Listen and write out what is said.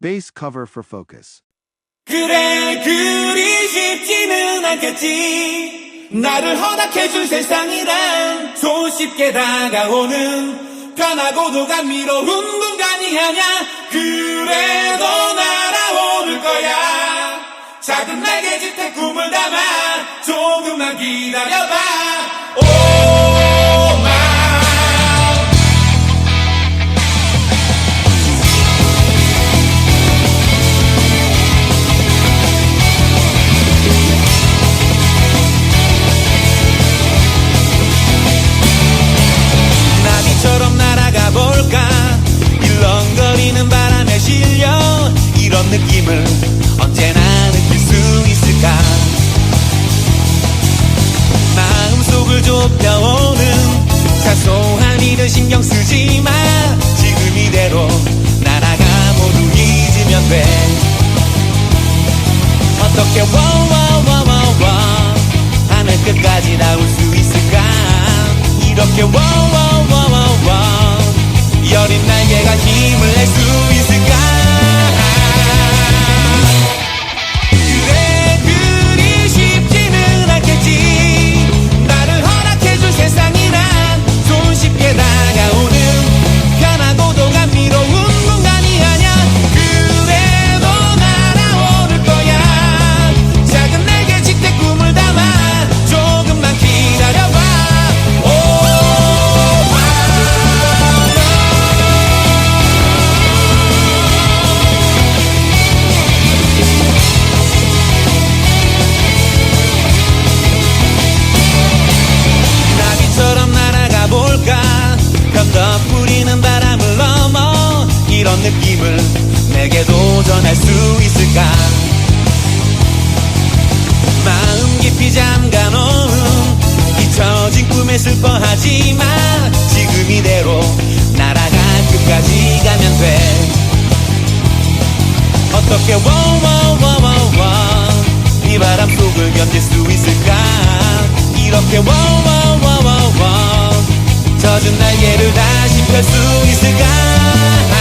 Bass cover for focus. 그래 그리 쉽지는 않겠지. 나를 허락해준 세상이란 손쉽게 다가오는 편하고 도 감미로운 공간이 아냐 그래도 날아오를 거야. 작은 날개 짙은 꿈을 담아 조금만 기다려봐. 오 느낌을 언제나 느낄 수 있을까? 마음속을 좁혀오는 사소한 일을 신경 쓰지 마. 지금 이대로 날아가 모두 잊으면 돼. 어떻게 와와와와와 하늘 끝까지 닿을 수 있을까? 이렇게 와와와와와 여린 날개가 힘을 낼 수 있을까 이런 느낌을 내게 도 전할 수 있을까? 마음 깊이 잠가 놓은 잊혀진 꿈에 슬퍼하지 마. 지금 이대로 날아가 끝까지 가면 돼. 어떻게 와와와와와 이 바람 속을 견딜 수 있을까? 이렇게 와와와와와 젖은 날개를 다시 펼 수 있을까